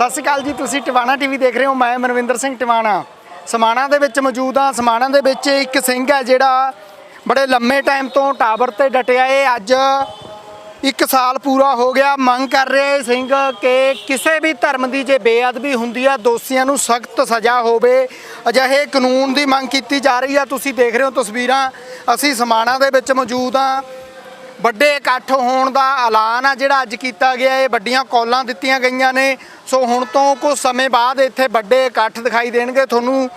ਸਤਿ ਸ਼੍ਰੀ ਅਕਾਲ ਜੀ, ਤੁਸੀਂ ਟਿਵਾਣਾ ਟੀਵੀ ਦੇਖ ਰਹੇ ਹੋ, ਮੈਂ ਮਨਵਿੰਦਰ ਸਿੰਘ ਟਿਵਾਣਾ। ਸਮਾਣਾ ਦੇ ਵਿੱਚ ਮੌਜੂਦ ਹਾਂ, ਸਮਾਣਾ ਦੇ ਵਿੱਚ ਇੱਕ ਸਿੰਘ ਹੈ ਜਿਹੜਾ ਬੜੇ ਲੰਮੇ ਟਾਈਮ ਤੋਂ ਟਾਵਰ ਤੇ ਡਟਿਆ ਏ। ਅੱਜ ਇੱਕ ਸਾਲ ਪੂਰਾ ਹੋ ਗਿਆ, ਮੰਗ ਕਰ ਰਿਹਾ ਇਹ ਸਿੰਘ ਕਿ ਕਿਸੇ ਵੀ ਧਰਮ ਦੀ ਜੇ ਬੇਅਦਬੀ ਹੁੰਦੀ ਆ, ਦੋਸ਼ੀਆਂ ਨੂੰ ਸਖਤ ਸਜ਼ਾ ਹੋਵੇ। ਅਜਿਹੇ ਕਾਨੂੰਨ ਦੀ ਮੰਗ ਕੀਤੀ ਜਾ ਰਹੀ ਆ, ਤੁਸੀਂ ਦੇਖ ਰਹੇ ਹੋ ਤਸਵੀਰਾਂ। ਅਸੀਂ ਸਮਾਣਾ ਦੇ ਵਿੱਚ ਮੌਜੂਦ ਹਾਂ। ਵੱਡੇ ਇਕੱਠ ਹੋਣ ਦਾ ਐਲਾਨ ਆ ਜਿਹੜਾ ਅੱਜ ਕੀਤਾ ਗਿਆ। ਹੈ ਵੱਡੀਆਂ ਕਾਲਾਂ ਦਿੱਤੀਆਂ ਗਈਆਂ ਨੇ। ਸੋ ਹੁਣ ਤੋਂ ਕੁਝ ਸਮੇਂ ਬਾਅਦ ਇੱਥੇ ਵੱਡੇ ਇਕੱਠ ਦਿਖਾਈ ਦੇਣਗੇ। ਤੁਹਾਨੂੰ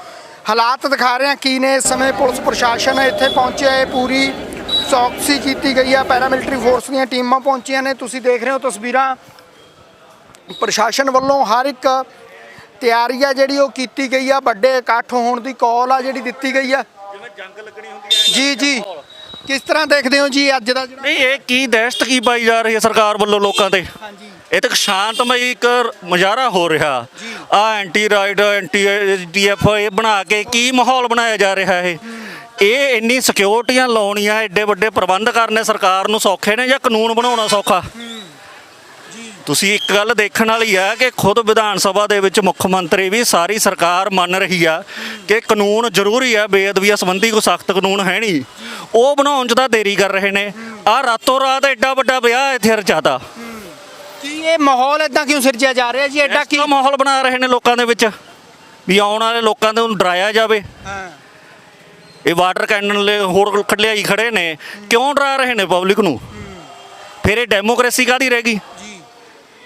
ਹਾਲਾਤ ਦਿਖਾ ਰਹੇ ਹਾਂ ਕੀ ਨੇ। ਇਸ ਸਮੇਂ ਪੁਲਿਸ ਪ੍ਰਸ਼ਾਸਨ ਇੱਥੇ ਪਹੁੰਚਿਆ। ਹੈ ਪੂਰੀ ਚੌਕਸੀ ਕੀਤੀ ਗਈ ਆ। ਪੈਰਾਮਿਲਟਰੀ ਫੋਰਸ ਦੀਆਂ ਟੀਮਾਂ ਪਹੁੰਚੀਆਂ ਨੇ। ਤੁਸੀਂ ਦੇਖ ਰਹੇ ਹੋ ਤਸਵੀਰਾਂ। ਪ੍ਰਸ਼ਾਸਨ ਵੱਲੋਂ ਹਰ ਇੱਕ ਤਿਆਰੀ ਆ ਜਿਹੜੀ ਉਹ ਕੀਤੀ ਗਈ ਆ। ਵੱਡੇ ਇਕੱਠ ਹੋਣ ਦੀ ਕਾਲ ਆ ਜਿਹੜੀ ਦਿੱਤੀ ਗਈ ਆ। ਜਿਵੇਂ ਜੰਗ ਲੱਗਣੀ ਹੁੰਦੀ ਹੈ ਜੀ ਜੀ। ਕਿਸ ਤਰ੍ਹਾਂ ਦੇਖਦੇ ਹੋ ਜੀ ਅੱਜ ਦਾ ਜਿਹੜਾ ਨਹੀਂ ਇਹ ਕੀ ਦਹਿਸ਼ਤ ਕੀ ਪਾਈ ਜਾ ਰਹੀ ਹੈ ਸਰਕਾਰ ਵੱਲੋਂ ਲੋਕਾਂ ਤੇ? ਹਾਂਜੀ। ਇਹ ਤਾਂ ਇੱਕ ਸ਼ਾਂਤਮਈ ਇੱਕ ਮੁਜ਼ਾਹਰਾ ਹੋ ਰਿਹਾ। ਆ ਐਂਟੀ ਰਾਈਟ ਐਂਟੀ ਡੀਐਫ ਇਹ ਬਣਾ ਕੇ ਕੀ ਮਾਹੌਲ ਬਣਾਇਆ ਜਾ ਰਿਹਾ ਹੈ ਇਹ ਇੰਨੀ ਸਿਕਿਉਰਟੀਆਂ ਲਾਉਣੀਆਂ ਐਡੇ ਵੱਡੇ ਪ੍ਰਬੰਧ ਕਰਨੇ ਸਰਕਾਰ ਨੂੰ ਸੌਖੇ ਨੇ ਜਾਂ ਕਾਨੂੰਨ ਬਣਾਉਣਾ ਸੌਖਾ? ਤੁਸੀਂ ਇੱਕ ਗੱਲ ਦੇਖਣ ਵਾਲੀ ਆ ਕਿ ਖੁਦ ਵਿਧਾਨ ਸਭਾ ਦੇ ਵਿੱਚ ਮੁੱਖ ਮੰਤਰੀ ਵੀ ਸਾਰੀ ਸਰਕਾਰ ਮੰਨ ਰਹੀ ਆ ਕਿ ਕਾਨੂੰਨ ਜ਼ਰੂਰੀ ਆ ਬੇਅਦਬੀਆਂ ਸੰਬੰਧੀ ਕੋਈ ਸਖਤ ਕਾਨੂੰਨ ਹੈ ਨਹੀਂ। ਉਹ ਬਣਾਉਣ 'ਚ ਤਾਂ ਦੇਰੀ ਕਰ ਰਹੇ ਨੇ। ਆ ਰਾਤੋਂ ਰਾਤ ਐਡਾ ਵੱਡਾ ਵਿਆਹ ਇੱਥੇ ਰਚਾਤਾ ਕੀ ਇਹ ਮਾਹੌਲ ਇਦਾਂ ਕਿਉਂ ਸਿਰਜਿਆ ਜਾ ਰਿਹਾ ਜੀ? ਐਡਾ ਕੀ ਮਾਹੌਲ ਬਣਾ ਰਹੇ ਨੇ ਲੋਕਾਂ ਦੇ ਵਿੱਚ ਵੀ ਆਉਣ ਵਾਲੇ ਲੋਕਾਂ ਦੇ ਨੂੰ ਡਰਾਇਆ ਜਾਵੇ। ਹਾਂ। ਇਹ ਵਾਟਰ ਕੈਨਨ ਲੈ ਹੋਰ ਖੜਲਿਆਈ ਖੜੇ ਨੇ। ਕਿਉਂ ਡਰਾ ਰਹੇ ਨੇ ਪਬਲਿਕ ਨੂੰ? ਫਿਰ ਇਹ ਡੈਮੋਕ੍ਰੇਸੀ ਕਾਦੀ ਰਹਿ ਗਈ?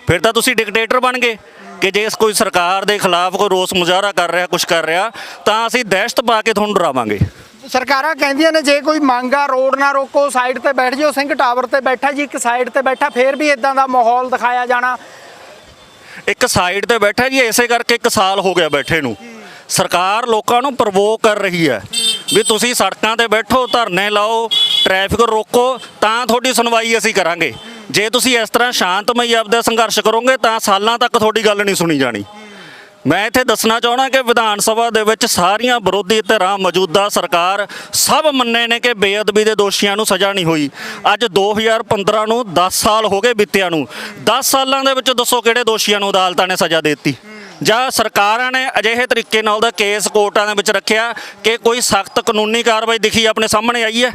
ਫਿਰ ਤਾਂ ਤੁਸੀਂ ਡਿਕਟੇਟਰ ਬਣ ਗਏ ਕਿ ਜੇ ਕੋਈ ਸਰਕਾਰ ਦੇ ਖਿਲਾਫ ਕੋਈ ਰੋਸ ਮੁਜ਼ਾਹਰਾ ਕਰ ਰਿਹਾ ਕੁਝ ਕਰ ਰਿਹਾ ਤਾਂ ਅਸੀਂ ਦਹਿਸ਼ਤ ਪਾ ਕੇ ਤੁਹਾਨੂੰ ਡਰਾਵਾਂਗੇ। ਸਰਕਾਰਾਂ ਕਹਿੰਦੀਆਂ ਨੇ ਜੇ ਕੋਈ ਮੰਗਾ ਰੋਡ ਨਾ ਰੋਕੋ ਸਾਈਡ ਤੇ ਬੈਠ ਜਾਓ ਸਿੰਘ ਟਾਵਰ ਤੇ ਬੈਠਾ ਜੀ ਇੱਕ ਸਾਈਡ ਤੇ ਬੈਠਾ ਫੇਰ ਵੀ ਇਦਾਂ ਦਾ ਮਾਹੌਲ ਦਿਖਾਇਆ ਜਾਣਾ। ਇੱਕ ਸਾਈਡ ਤੇ ਬੈਠਾ ਜੀ ਇਸੇ ਕਰਕੇ ਇੱਕ ਸਾਲ ਹੋ ਗਿਆ ਬੈਠੇ ਨੂੰ। ਸਰਕਾਰ ਲੋਕਾਂ ਨੂੰ ਪ੍ਰਵੋਕ ਕਰ ਰਹੀ ਹੈ ਵੀ ਤੁਸੀਂ ਸੜਕਾਂ ਤੇ ਬੈਠੋ ਧਰਨੇ ਲਾਓ ਟ੍ਰੈਫਿਕ ਰੋਕੋ ਤਾਂ ਤੁਹਾਡੀ ਸੁਣਵਾਈ ਅਸੀਂ ਕਰਾਂਗੇ। ਜੇ ਤੁਸੀਂ ਇਸ ਤਰ੍ਹਾਂ ਸ਼ਾਂਤਮਈ ਆਪਦਾ ਸੰਘਰਸ਼ ਕਰੋਗੇ ਤਾਂ ਸਾਲਾਂ ਤੱਕ ਤੁਹਾਡੀ ਗੱਲ ਨਹੀਂ ਸੁਣੀ ਜਾਣੀ। ਮੈਂ ਇੱਥੇ ਦੱਸਣਾ ਚਾਹਣਾ ਕਿ ਵਿਧਾਨ ਸਭਾ ਦੇ ਵਿੱਚ ਸਾਰੀਆਂ ਵਿਰੋਧੀ ਧਿਰਾਂ ਮੌਜੂਦਾ ਸਰਕਾਰ ਸਭ ਮੰਨੇ ਨੇ ਕਿ ਬੇਅਦਬੀ ਦੇ ਦੋਸ਼ੀਆਂ ਨੂੰ ਸਜ਼ਾ ਨਹੀਂ ਹੋਈ। ਅੱਜ 2015 ਨੂੰ 10 ਸਾਲ ਹੋ ਗਏ ਬੀਤਿਆਂ ਨੂੰ। 10 ਸਾਲਾਂ ਦੇ ਵਿੱਚ ਦੱਸੋ ਕਿਹੜੇ ਦੋਸ਼ੀਆਂ ਨੂੰ ਅਦਾਲਤਾਂ ਨੇ ਸਜ਼ਾ ਦਿੱਤੀ। ਜਾਂ ਸਰਕਾਰਾਂ ਨੇ ਅਜਿਹੇ ਤਰੀਕੇ ਨਾਲ ਉਹਦਾ ਕੇਸ ਕੋਰਟਾਂ ਦੇ ਵਿੱਚ ਰੱਖਿਆ ਕਿ ਕੋਈ ਸਖਤ ਕਾਨੂੰਨੀ ਕਾਰਵਾਈ ਦਿਖੀ ਆਪਣੇ ਸਾਹਮਣੇ ਆਈ ਹੈ?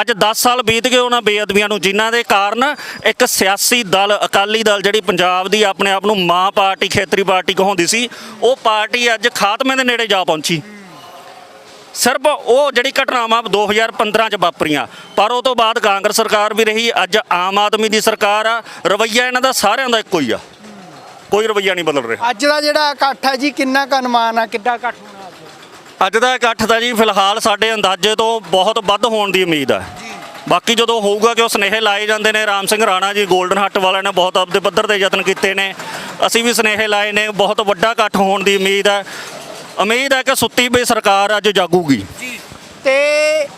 ਅੱਜ 10 ਸਾਲ ਬੀਤ ਗਏ ਉਹਨਾਂ ਬੇਅਦਬੀਆਂ ਨੂੰ, ਜਿਨ੍ਹਾਂ ਦੇ ਕਾਰਨ ਇੱਕ ਸਿਆਸੀ ਦਲ, ਅਕਾਲੀ ਦਲ ਜਿਹੜੀ ਪੰਜਾਬ ਦੀ ਆਪਣੇ ਆਪ ਨੂੰ ਮਾਂ ਪਾਰਟੀ, ਖੇਤਰੀ ਪਾਰਟੀ ਕਹਾਉਂਦੀ ਸੀ, ਉਹ ਪਾਰਟੀ ਅੱਜ ਖਾਤਮੇ ਦੇ ਨੇੜੇ ਜਾ ਪਹੁੰਚੀ। ਸਿਰਫ ਉਹ ਜਿਹੜੀ ਘਟਨਾਵਾਂ 2015 ਚ ਵਾਪਰੀਆਂ, ਪਰ ਉਹ ਤੋਂ ਬਾਅਦ ਕਾਂਗਰਸ ਸਰਕਾਰ ਵੀ ਰਹੀ, ਅੱਜ ਆਮ ਆਦਮੀ ਦੀ ਸਰਕਾਰ ਆ, ਰਵਈਆ ਇਹਨਾਂ ਦਾ ਸਾਰਿਆਂ ਦਾ ਇੱਕੋ ਹੀ ਆ। ਕੋਈ ਰਵਈਆ ਨਹੀਂ ਬਦਲ ਰਿਹਾ। ਅੱਜ ਦਾ ਜਿਹੜਾ ਇਕੱਠ ਹੈ ਜੀ, ਕਿੰਨਾ ਕੁ ਅਨੁਮਾਨ ਆ, ਕਿੱਡਾ ਇਕੱਠ ਹੋਣਾ? ਅੱਜ ਦਾ ਇਕੱਠ ਦਾ ਜੀ ਫਿਲਹਾਲ ਸਾਡੇ ਅੰਦਾਜ਼ੇ ਤੋਂ ਬਹੁਤ ਵੱਧ ਹੋਣ ਦੀ ਉਮੀਦ ਹੈ। ਬਾਕੀ ਜਦੋਂ ਹੋਊਗਾ ਕਿ ਉਹ ਸੁਨੇਹੇ ਲਾਏ ਜਾਂਦੇ ਨੇ ਰਾਮ ਸਿੰਘ ਰਾਣਾ ਜੀ 골ਡਨ ਹੱਟ ਵਾਲਿਆਂ ਨੇ ਬਹੁਤ ਆਪਦੇ ਪੱਧਰ ਤੇ ਯਤਨ ਕੀਤੇ ਨੇ। ਅਸੀਂ ਵੀ ਸੁਨੇਹੇ ਲਾਏ ਨੇ ਬਹੁਤ ਵੱਡਾ ਇਕੱਠ ਹੋਣ ਦੀ ਉਮੀਦ ਹੈ। ਉਮੀਦ ਹੈ ਕਿ ਸੁੱਤੀ ਪਈ ਸਰਕਾਰ ਅੱਜ ਜਾਗੂਗੀ। ਤੇ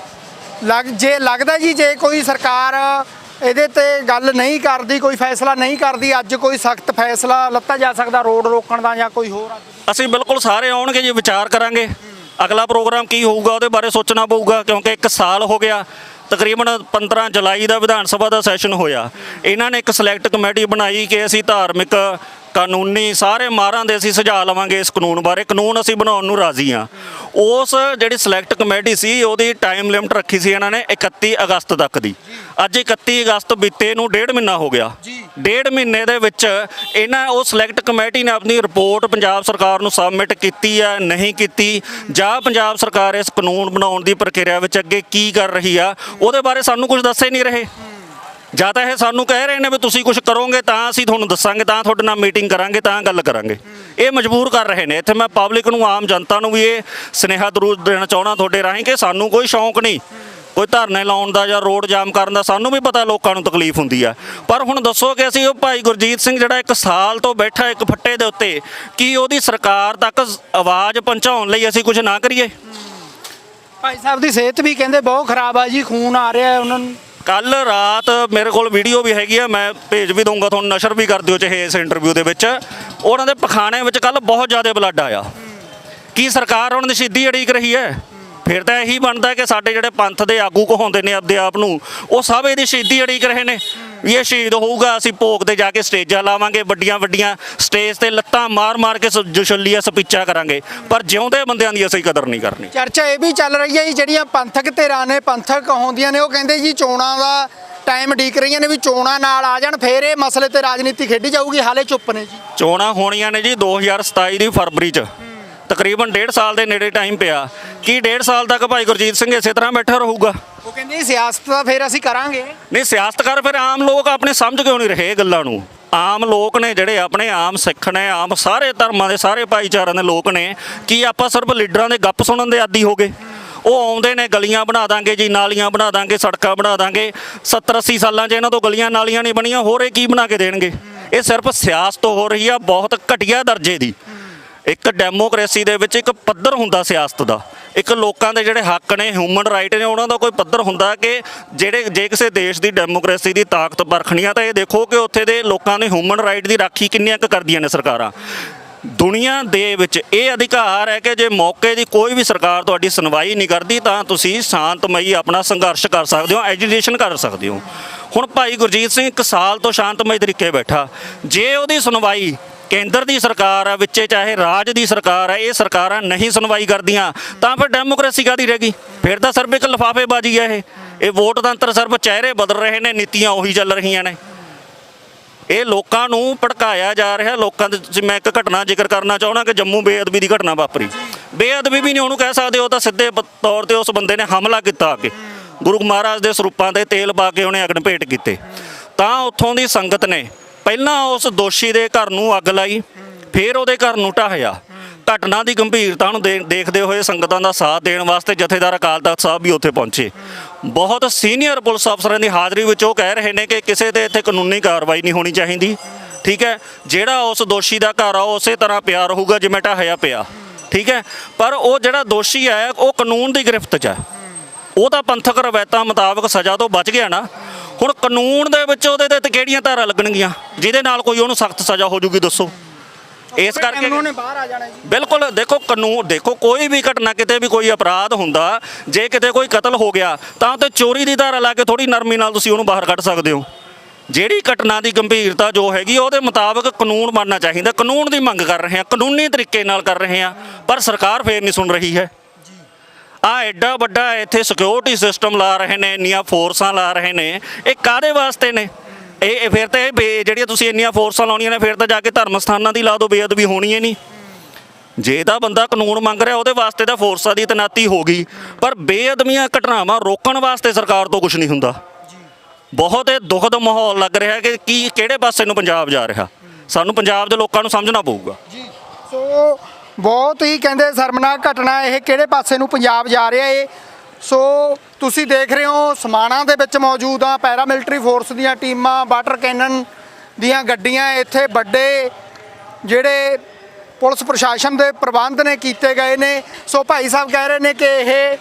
ਲੱਗ ਜੇ ਲੱਗਦਾ ਜੀ ਜੇ ਕੋਈ ਸਰਕਾਰ ਇਹਦੇ ਤੇ ਗੱਲ ਨਹੀਂ ਕਰਦੀ ਕੋਈ ਫੈਸਲਾ ਨਹੀਂ ਕਰਦੀ ਅੱਜ ਕੋਈ ਸਖਤ ਫੈਸਲਾ ਲੱਤਾ ਜਾ ਸਕਦਾ ਰੋਡ ਰੋਕਣ ਦਾ ਜਾਂ ਕੋਈ ਹੋਰ ਅਸੀਂ ਬਿਲਕੁਲ ਸਾਰੇ ਆਉਣਗੇ ਜੀ ਵਿਚਾਰ ਕਰਾਂਗੇ। ਅਗਲਾ ਪ੍ਰੋਗਰਾਮ ਕੀ ਹੋਊਗਾ, ਉਹਦੇ ਬਾਰੇ ਸੋਚਣਾ ਪਊਗਾ, ਕਿਉਂਕਿ ਇੱਕ ਸਾਲ ਹੋ ਗਿਆ, ਤਕਰੀਬਨ 15 ਜੁਲਾਈ ਦਾ ਵਿਧਾਨ ਸਭਾ ਦਾ ਸੈਸ਼ਨ ਹੋਇਆ। ਇਹਨਾਂ ਨੇ ਇੱਕ ਸਿਲੈਕਟ ਕਮੇਟੀ ਬਣਾਈ ਕਿ ਅਸੀਂ ਧਾਰਮਿਕ, ਕਾਨੂੰਨੀ ਸਾਰੇ ਮਾਰਾਂ ਦੇ ਅਸੀਂ ਸੁਝਾਅ ਲਵਾਂਗੇ ਇਸ ਕਾਨੂੰਨ ਬਾਰੇ। ਕਾਨੂੰਨ ਅਸੀਂ ਬਣਾਉਣ ਨੂੰ ਰਾਜ਼ੀ ਹਾਂ। ਉਸ ਜਿਹੜੀ ਸਿਲੈਕਟ ਕਮੇਟੀ ਸੀ, ਉਹਦੀ ਟਾਈਮ ਲਿਮਟ ਰੱਖੀ ਸੀ ਇਹਨਾਂ ਨੇ 31 ਅਗਸਤ ਤੱਕ ਦੀ। ਅੱਜ 31 ਅਗਸਤ ਬੀਤੇ ਨੂੰ ਡੇਢ ਮਹੀਨਾ ਹੋ ਗਿਆ। ਡੇਢ ਮਹੀਨੇ ਦੇ ਵਿੱਚ ਇਹਨਾਂ ਉਹ ਸਿਲੈਕਟ ਕਮੇਟੀ ਨੇ ਆਪਣੀ ਰਿਪੋਰਟ ਪੰਜਾਬ ਸਰਕਾਰ ਨੂੰ ਸਬਮਿਟ ਕੀਤੀ ਹੈ, ਨਹੀਂ ਕੀਤੀ। ਜਾਂ ਪੰਜਾਬ ਸਰਕਾਰ ਇਸ ਕਾਨੂੰਨ ਬਣਾਉਣ ਦੀ ਪ੍ਰਕਿਰਿਆ ਵਿੱਚ ਅੱਗੇ ਕੀ ਕਰ ਰਹੀ ਆ, ਉਹਦੇ ਬਾਰੇ ਸਾਨੂੰ ਕੁਝ ਦੱਸੇ ਹੀ ਨਹੀਂ ਰਹੇ। ਜਾਂ ਤਾਂ ਇਹ ਸਾਨੂੰ ਕਹਿ ਰਹੇ ਨੇ ਵੀ ਤੁਸੀਂ ਕੁਝ ਕਰੋਗੇ ਤਾਂ ਅਸੀਂ ਤੁਹਾਨੂੰ ਦੱਸਾਂਗੇ, ਤਾਂ ਤੁਹਾਡੇ ਨਾਲ ਮੀਟਿੰਗ ਕਰਾਂਗੇ, ਤਾਂ ਗੱਲ ਕਰਾਂਗੇ। ਇਹ ਮਜਬੂਰ ਕਰ ਰਹੇ ਨੇ। ਇੱਥੇ ਮੈਂ ਪਬਲਿਕ ਨੂੰ, ਆਮ ਜਨਤਾ ਨੂੰ ਵੀ ਇਹ ਸਨੇਹਾ ਦਰੂਦ ਦੇਣਾ ਚਾਹਣਾ ਤੁਹਾਡੇ ਰਾਹੀਂ ਕਿ ਸਾਨੂੰ ਕੋਈ ਸ਼ੌਂਕ ਨਹੀਂ। ਕੋਈ ਧਰਨੇ ਲਾਉਣ ਦਾ ਜਾਂ ਰੋਡ ਜਾਮ ਕਰਨ ਦਾ ਸਾਨੂੰ ਵੀ ਪਤਾ ਲੋਕਾਂ ਨੂੰ ਤਕਲੀਫ ਹੁੰਦੀ ਆ। ਪਰ ਹੁਣ ਦੱਸੋ ਕਿ ਅਸੀਂ ਉਹ ਭਾਈ ਗੁਰਜੀਤ ਸਿੰਘ ਜਿਹੜਾ ਇੱਕ ਸਾਲ ਤੋਂ ਬੈਠਾ ਇੱਕ ਫੱਟੇ ਦੇ ਉੱਤੇ ਕੀ ਉਹਦੀ ਸਰਕਾਰ ਤੱਕ ਆਵਾਜ਼ ਪਹੁੰਚਾਉਣ ਲਈ ਅਸੀਂ ਕੁਝ ਨਾ ਕਰੀਏ? ਭਾਈ ਸਾਹਿਬ ਦੀ ਸਿਹਤ ਵੀ ਕਹਿੰਦੇ ਬਹੁਤ ਖਰਾਬ ਆ ਜੀ ਖੂਨ ਆ ਰਿਹਾ ਉਹਨਾਂ ਨੂੰ। ਕੱਲ ਰਾਤ ਮੇਰੇ ਕੋਲ ਵੀਡੀਓ ਵੀ ਹੈਗੀ ਆ ਮੈਂ ਭੇਜ ਵੀ ਦਊਂਗਾ ਤੁਹਾਨੂੰ ਨਸ਼ਰ ਵੀ ਕਰ ਦਿਓ ਚਾਹੇ ਇਸ ਇੰਟਰਵਿਊ ਦੇ ਵਿੱਚ। ਉਹਨਾਂ ਦੇ ਪਖਾਣੇ ਵਿੱਚ ਕੱਲ ਬਹੁਤ ਜ਼ਿਆਦਾ ਬਲੱਡ ਆਇਆ। ਕੀ ਸਰਕਾਰ ਉਹਨਾਂ ਦੀ ਸਿੱਧੀ ਅੜੀਕ ਰਹੀ ਹੈ? ਫਿਰ ਤਾਂ ਇਹੀ ਬਣਦਾ ਕਿ ਸਾਡੇ ਜਿਹੜੇ ਪੰਥ ਦੇ ਆਗੂ ਕਹਾਉਂਦੇ ਨੇ ਆਪਦੇ ਆਪ ਨੂੰ ਉਹ ਸਭ ਇਹਦੀ ਸਿੱਧੀ ਅੜੀਕ ਰਹੇ ਨੇ। ਵੀ ਇਹ ਸ਼ਹੀਦ ਹੋਊਗਾ ਅਸੀਂ ਭੋਗ ਤੇ ਜਾ ਕੇ ਸਟੇਜਾਂ ਲਾਵਾਂਗੇ ਵੱਡੀਆਂ ਵੱਡੀਆਂ ਸਟੇਜ ਤੇ ਲੱਤਾਂ ਮਾਰ ਮਾਰ ਕੇ ਜਸ਼ਲੀਆ ਸਪੀਚਾਂ ਕਰਾਂਗੇ। ਪਰ ਜਿਉਂਦੇ ਬੰਦਿਆਂ ਦੀ ਅਸੀਂ ਕਦਰ ਨਹੀਂ ਕਰਨੀ। ਚਰਚਾ ਇਹ ਵੀ ਚੱਲ ਰਹੀ ਹੈ ਜੀ ਜਿਹੜੀਆਂ ਪੰਥਕ ਧਿਰਾਂ ਨੇ ਪੰਥਕ ਹੁੰਦੀਆਂ ਨੇ ਉਹ ਕਹਿੰਦੇ ਜੀ ਚੋਣਾਂ ਦਾ ਟਾਈਮ ਢੀਕ ਰਹੀਆਂ ਨੇ ਵੀ ਚੋਣਾਂ ਨਾਲ ਆ ਜਾਣ ਫੇਰ ਇਹ ਮਸਲੇ ਤੇ ਰਾਜਨੀਤੀ ਖੇਡੀ ਜਾਊਗੀ ਹਾਲੇ ਚੁੱਪ ਨੇ ਜੀ। ਚੋਣਾਂ ਹੋਣੀਆਂ ਨੇ ਜੀ 2027 ਦੀ ਫਰਵਰੀ 'ਚ। ਤਕਰੀਬਨ 1.5 ਸਾਲ ਦੇ ਨੇੜੇ ਟਾਈਮ ਪਿਆ। ਕੀ 1.5 ਸਾਲ ਤੱਕ ਭਾਈ ਗੁਰਜੀਤ ਸਿੰਘ ਇਸੇ ਤਰ੍ਹਾਂ ਬੈਠਾ ਰਹੂਗਾ? ਉਹ ਕਹਿੰਦੇ ਸਿਆਸਤ ਤਾਂ ਫੇਰ ਅਸੀਂ ਕਰਾਂਗੇ। ਨਹੀਂ ਸਿਆਸਤ ਕਰ ਫਿਰ ਆਮ ਲੋਕ ਆਪਣੇ ਸਮਝ ਕਿਉਂ ਨਹੀਂ ਰਹੇ ਇਹ ਗੱਲਾਂ ਨੂੰ? ਆਮ ਲੋਕ ਨੇ ਜਿਹੜੇ ਆਪਣੇ ਆਮ ਸਿੱਖ ਨੇ ਆਮ ਸਾਰੇ ਧਰਮਾਂ ਦੇ ਸਾਰੇ ਭਾਈਚਾਰਿਆਂ ਦੇ ਲੋਕ ਨੇ ਕੀ ਆਪਾਂ ਸਿਰਫ ਲੀਡਰਾਂ ਦੇ ਗੱਪ ਸੁਣਨ ਦੇ ਆਦੀ ਹੋ ਗਏ ਉਹ ਆਉਂਦੇ ਨੇ ਗਲੀਆਂ ਬਣਾ ਦਾਂਗੇ ਜੀ ਨਾਲੀਆਂ ਬਣਾ ਦਾਂਗੇ ਸੜਕਾਂ ਬਣਾ ਦਾਂਗੇ 70 80 ਸਾਲਾਂ 'ਚ ਇਹਨਾਂ ਤੋਂ ਗਲੀਆਂ ਨਾਲੀਆਂ ਨਹੀਂ ਬਣੀਆਂ ਹੋਰ ਇਹ ਕੀ ਬਣਾ ਕੇ ਦੇਣਗੇ? ਇਹ ਸਿਰਫ ਸਿਆਸਤ ਹੋ ਰਹੀ ਆ ਬਹੁਤ ਘਟੀਆ ਦਰਜੇ ਦੀ। ਇੱਕ ਡੈਮੋਕ੍ਰੇਸੀ ਦੇ ਵਿੱਚ ਇੱਕ ਪੱਧਰ ਹੁੰਦਾ ਸਿਆਸਤ ਦਾ। ਇੱਕ ਲੋਕਾਂ ਦੇ ਜਿਹੜੇ ਹੱਕ ਨੇ ਹਿਊਮਨ ਰਾਈਟ ਨੇ, ਉਹਨਾਂ ਦਾ ਕੋਈ ਪੱਧਰ ਹੁੰਦਾ ਕਿ ਜਿਹੜੇ, ਜੇ ਕਿਸੇ ਦੇਸ਼ ਦੀ ਡੈਮੋਕ੍ਰੇਸੀ ਦੀ ਤਾਕਤ ਪਰਖਣੀ ਆ ਤਾਂ ਇਹ ਦੇਖੋ ਕਿ ਉੱਥੇ ਦੇ ਲੋਕਾਂ ਦੇ ਹਿਊਮਨ ਰਾਈਟ ਦੀ ਰਾਖੀ ਕਿੰਨੀਆਂ ਕੁ ਕਰਦੀਆਂ ਨੇ ਸਰਕਾਰਾਂ। ਦੁਨੀਆ ਦੇ ਵਿੱਚ ਇਹ ਅਧਿਕਾਰ ਹੈ ਕਿ ਜੇ ਮੌਕੇ ਦੀ ਕੋਈ ਵੀ ਸਰਕਾਰ ਤੁਹਾਡੀ ਸੁਣਵਾਈ ਨਹੀਂ ਕਰਦੀ ਤਾਂ ਤੁਸੀਂ ਸ਼ਾਂਤਮਈ ਆਪਣਾ ਸੰਘਰਸ਼ ਕਰ ਸਕਦੇ ਹੋ ਐਜੀਟੇਸ਼ਨ ਕਰ ਸਕਦੇ ਹੋ। ਹੁਣ ਭਾਈ ਗੁਰਜੀਤ ਸਿੰਘ ਇੱਕ ਸਾਲ ਤੋਂ ਸ਼ਾਂਤਮਈ ਤਰੀਕੇ ਬੈਠਾ। ਜੇ ਉਹਦੀ ਸੁਣਵਾਈ ਕੇਂਦਰ ਦੀ ਸਰਕਾਰ ਆ, ਵਿੱਚੇ ਚਾਹੇ ਰਾਜ ਦੀ ਸਰਕਾਰ ਆ, ਇਹ ਸਰਕਾਰਾਂ ਨਹੀਂ ਸੁਣਵਾਈ ਕਰਦੀਆਂ, ਤਾਂ ਫਿਰ ਡੈਮੋਕ੍ਰੇਸੀ ਕਾਦੀ ਰਹਿ ਗਈ? ਫਿਰ ਤਾਂ ਸਿਰਫ ਇੱਕ ਲਿਫਾਫੇਬਾਜ਼ੀ ਆ ਇਹ। ਇਹ ਵੋਟ ਤੰਤਰ ਸਿਰਫ ਚਿਹਰੇ ਬਦਲ ਰਹੇ ਨੇ, ਨੀਤੀਆਂ ਉਹੀ ਚੱਲ ਰਹੀਆਂ ਨੇ। ਇਹ ਲੋਕਾਂ ਨੂੰ ਭੜਕਾਇਆ ਜਾ ਰਿਹਾ, ਲੋਕਾਂ ਦੇ ਮੈਂ ਇੱਕ ਘਟਨਾ ਜ਼ਿਕਰ ਕਰਨਾ ਚਾਹੁੰਦਾ ਕਿ ਜੰਮੂ ਬੇਅਦਬੀ ਦੀ ਘਟਨਾ ਵਾਪਰੀ। ਬੇਅਦਬੀ ਵੀ ਨਹੀਂ ਉਹਨੂੰ ਕਹਿ ਸਕਦੇ, ਉਹ ਤਾਂ ਸਿੱਧੇ ਤੌਰ ਤੇ ਉਸ ਬੰਦੇ ਨੇ ਹਮਲਾ ਕੀਤਾ ਅੱਗੇ। ਗੁਰੂ ਮਹਾਰਾਜ ਦੇ ਸਰੂਪਾਂ ਤੇ ਤੇਲ ਪਾ ਕੇ ਉਹਨੇ ਅਗਨ ਭੇਟ ਕੀਤੇ। ਤਾਂ ਉੱਥੋਂ ਦੀ ਸੰਗਤ ਨੇ ਪਹਿਲਾਂ ਉਸ ਦੋਸ਼ੀ ਦੇ ਘਰ ਨੂੰ ਅੱਗ ਲਾਈ, ਫਿਰ ਉਹਦੇ ਘਰ ਨੂੰ ਢਾਹਿਆ। ਘਟਨਾ ਦੀ ਗੰਭੀਰਤਾ ਨੂੰ ਦੇ- ਦੇਖਦੇ ਹੋਏ ਸੰਗਤਾਂ ਦਾ ਸਾਥ ਦੇਣ ਵਾਸਤੇ ਜਥੇਦਾਰ ਅਕਾਲ ਤਖਤ ਸਾਹਿਬ ਵੀ ਉੱਥੇ ਪਹੁੰਚੇ। ਬਹੁਤ ਸੀਨੀਅਰ ਪੁਲਿਸ ਅਫਸਰਾਂ ਦੀ ਹਾਜ਼ਰੀ ਵਿੱਚ ਉਹ ਕਹਿ ਰਹੇ ਨੇ ਕਿ ਕਿਸੇ ਤੇ ਇੱਥੇ ਕਾਨੂੰਨੀ ਕਾਰਵਾਈ ਨਹੀਂ ਹੋਣੀ ਚਾਹੀਦੀ, ਠੀਕ ਹੈ? ਜਿਹੜਾ ਉਸ ਦੋਸ਼ੀ ਦਾ ਘਰ ਆ, ਉਹ ਉਸੇ ਤਰ੍ਹਾਂ ਪਿਆ ਰਹੂਗਾ ਜਿਵੇਂ ਢਾਹਿਆ ਪਿਆ, ਠੀਕ ਹੈ? ਪਰ ਉਹ ਜਿਹੜਾ ਦੋਸ਼ੀ ਹੈ, ਉਹ ਕਾਨੂੰਨ ਦੀ ਗ੍ਰਿਫਤ 'ਚ ਹੈ। ਉਹ ਤਾਂ ਪੰਥਕ ਰਵਾਇਤਾਂ ਮੁਤਾਬਕ ਸਜ਼ਾ ਤੋਂ ਬਚ ਗਿਆ ਨਾ। ਹੁਣ ਕਾਨੂੰਨ ਦੇ ਵਿੱਚ ਉਹਦੇ ਤੇ ਕਿਹੜੀਆਂ ਧਾਰਾ ਲੱਗਣਗੀਆਂ? ਜਿਹਦੇ ਨਾਲ ਕੋਈ ਉਹਨੂੰ ਸਖਤ ਸਜ਼ਾ ਹੋ ਜੂਗੀ ਦੱਸੋ। ਇਸ ਕਰਕੇ ਕਾਨੂੰਨ ਨੇ ਬਾਹਰ ਆ ਜਾਣਾ ਜੀ। ਬਿਲਕੁਲ ਦੇਖੋ ਕਾਨੂੰਨ ਦੇਖੋ ਕੋਈ ਵੀ ਘਟਨਾ ਕਿਤੇ ਵੀ ਕੋਈ ਅਪਰਾਧ ਹੁੰਦਾ ਜੇ ਕਿਤੇ ਕੋਈ ਕਤਲ ਹੋ ਗਿਆ ਤਾਂ ਤੇ ਚੋਰੀ ਦੀ ਧਾਰਾ ਲਾ ਕੇ ਥੋੜੀ ਨਰਮੀ ਨਾਲ ਤੁਸੀਂ ਉਹਨੂੰ ਬਾਹਰ ਕੱਢ ਸਕਦੇ ਹੋ। ਜਿਹੜੀ ਘਟਨਾ ਦੀ ਗੰਭੀਰਤਾ ਜੋ ਹੈਗੀ ਉਹਦੇ ਮੁਤਾਬਕ ਕਾਨੂੰਨ ਬਣਨਾ ਚਾਹੀਦਾ। ਕਾਨੂੰਨ ਦੀ ਮੰਗ ਕਰ ਰਹੇ ਹਾਂ ਕਾਨੂੰਨੀ ਤਰੀਕੇ ਨਾਲ ਕਰ ਰਹੇ ਹਾਂ ਪਰ ਸਰਕਾਰ ਫੇਰ ਨਹੀਂ ਸੁਣ ਰਹੀ ਹੈ। ਆ ਐਡਾ ਵੱਡਾ ਇੱਥੇ ਸਿਕਿਉਰਿਟੀ ਸਿਸਟਮ ਲਾ ਰਹੇ ਨੇ, ਇੰਨੀਆਂ ਫੋਰਸਾਂ ਲਾ ਰਹੇ ਨੇ। ਇਹ ਕਾਦੇ ਵਾਸਤੇ ਨੇ? ਇਹ ਫਿਰ ਤਾਂ ਇਹ ਬੇ- ਜਿਹੜੀਆਂ ਤੁਸੀਂ ਇੰਨੀਆਂ ਫੋਰਸਾਂ ਲਾਉਣੀਆਂ ਨੇ, ਫਿਰ ਤਾਂ ਜਾ ਕੇ ਧਰਮ ਸਥਾਨਾਂ ਦੀ ਲਾ ਦਿਓ, ਬੇਅਦਬੀ ਹੋਣੀ ਹੈ ਨਹੀਂ। ਜੇ ਤਾਂ ਬੰਦਾ ਕਾਨੂੰਨ ਮੰਗ ਰਿਹਾ, ਉਹਦੇ ਵਾਸਤੇ ਤਾਂ ਫੋਰਸਾਂ ਦੀ ਤੈਨਾਤੀ ਹੋ ਗਈ। ਪਰ ਬੇਅਦਮੀਆਂ ਘਟਨਾਵਾਂ ਰੋਕਣ ਵਾਸਤੇ ਸਰਕਾਰ ਤੋਂ ਕੁਝ ਨਹੀਂ ਹੁੰਦਾ। ਬਹੁਤ ਇਹ ਦੁਖਦ ਮਾਹੌਲ ਲੱਗ ਰਿਹਾ ਕਿ ਕੀ, ਕਿਹੜੇ ਪਾਸੇ ਨੂੰ ਪੰਜਾਬ ਜਾ ਰਿਹਾ। ਸਾਨੂੰ ਪੰਜਾਬ ਦੇ ਲੋਕਾਂ ਨੂੰ ਸਮਝਣਾ ਪਊਗਾ। ਜੀ, ਸੋ ਬਹੁਤ ਹੀ ਕਹਿੰਦੇ ਸ਼ਰਮਨਾਕ ਘਟਨਾ ਇਹ ਕਿਹੜੇ ਪਾਸੇ ਨੂੰ ਪੰਜਾਬ ਜਾ ਰਿਹਾ ਏ। ਸੋ ਤੁਸੀਂ ਦੇਖ ਰਹੇ ਹੋ ਸਮਾਣਾ ਦੇ ਵਿੱਚ ਮੌਜੂਦ ਆ ਪੈਰਾਮਿਲਟਰੀ ਫੋਰਸ ਦੀਆਂ ਟੀਮਾਂ, ਵਾਟਰ ਕੈਨਨ ਦੀਆਂ ਗੱਡੀਆਂ, ਇੱਥੇ ਵੱਡੇ ਜਿਹੜੇ ਪੁਲਿਸ ਪ੍ਰਸ਼ਾਸਨ ਦੇ ਪ੍ਰਬੰਧ ਨੇ ਕੀਤੇ ਗਏ ਨੇ। ਸੋ ਭਾਈ ਸਾਹਿਬ ਕਹਿ ਰਹੇ ਨੇ ਕਿ ਇਹ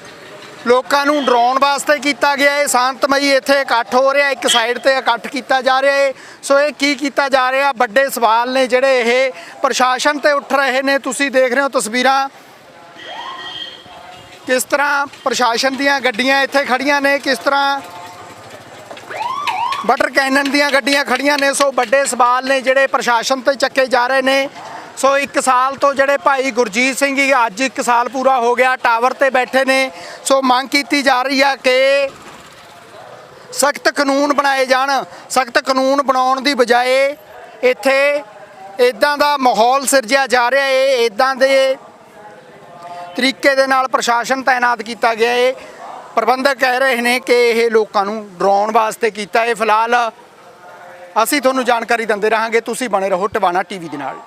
ਲੋਕਾਂ ਨੂੰ ਡਰਾਉਣ ਵਾਸਤੇ ਕੀਤਾ ਗਿਆ ਹੈ। ਸ਼ਾਂਤਮਈ ਇੱਥੇ ਇਕੱਠ ਹੋ ਰਿਹਾ ਇੱਕ ਸਾਈਡ ਤੇ ਇਕੱਠ ਕੀਤਾ ਜਾ ਰਿਹਾ ਹੈ। ਸੋ ਇਹ ਕੀ ਕੀਤਾ ਜਾ ਰਿਹਾ? ਵੱਡੇ ਸਵਾਲ ਨੇ ਜਿਹੜੇ ਇਹ ਪ੍ਰਸ਼ਾਸਨ ਤੇ ਉੱਠ ਰਹੇ ਨੇ। ਤੁਸੀਂ ਦੇਖ ਰਹੇ ਹੋ ਤਸਵੀਰਾਂ। ਕਿਸ ਤਰ੍ਹਾਂ ਪ੍ਰਸ਼ਾਸਨ ਦੀਆਂ ਗੱਡੀਆਂ ਇੱਥੇ ਖੜੀਆਂ ਨੇ, ਕਿਸ ਤਰ੍ਹਾਂ ਬਟਰ ਕੈਨਨ ਦੀਆਂ ਗੱਡੀਆਂ ਖੜੀਆਂ ਨੇ। ਸੋ ਵੱਡੇ ਸਵਾਲ ਨੇ ਜਿਹੜੇ ਪ੍ਰਸ਼ਾਸਨ ਤੇ ਚੱਕੇ ਜਾ ਰਹੇ ਨੇ। ਸੋ ਇੱਕ ਸਾਲ ਤੋਂ ਜਿਹੜੇ ਭਾਈ ਗੁਰਜੀਤ ਸਿੰਘ ਜੀ ਅੱਜ ਇੱਕ ਸਾਲ ਪੂਰਾ ਹੋ ਗਿਆ, ਟਾਵਰ ਤੇ ਬੈਠੇ ਨੇ। ਸੋ ਮੰਗ ਕੀਤੀ ਜਾ ਰਹੀ ਆ ਕਿ ਸਖਤ ਕਾਨੂੰਨ ਬਣਾਏ ਜਾਣ। ਸਖਤ ਕਾਨੂੰਨ ਬਣਾਉਣ ਦੀ ਬਜਾਏ ਇੱਥੇ ਇਦਾਂ ਦਾ ਮਾਹੌਲ ਸਿਰਜਿਆ ਜਾ ਰਿਹਾ ਏ ਇਦਾਂ ਦੇ ਤਰੀਕੇ ਦੇ ਨਾਲ ਪ੍ਰਸ਼ਾਸਨ ਤਾਇਨਾਤ ਕੀਤਾ ਗਿਆ ਏ ਪ੍ਰਬੰਧਕ ਕਹਿ ਰਹੇ ਨੇ ਕਿ ਇਹ ਲੋਕਾਂ ਨੂੰ ਡਰਾਉਣ ਵਾਸਤੇ ਕੀਤਾ ਏ ਫਿਲਹਾਲ ਅਸੀਂ ਤੁਹਾਨੂੰ ਜਾਣਕਾਰੀ ਦਿੰਦੇ ਰਹਾਂਗੇ। ਤੁਸੀਂ ਬਣੇ ਰਹੋ ਟਿਵਾਣਾ ਟੀਵੀ ਦੇ ਨਾਲ।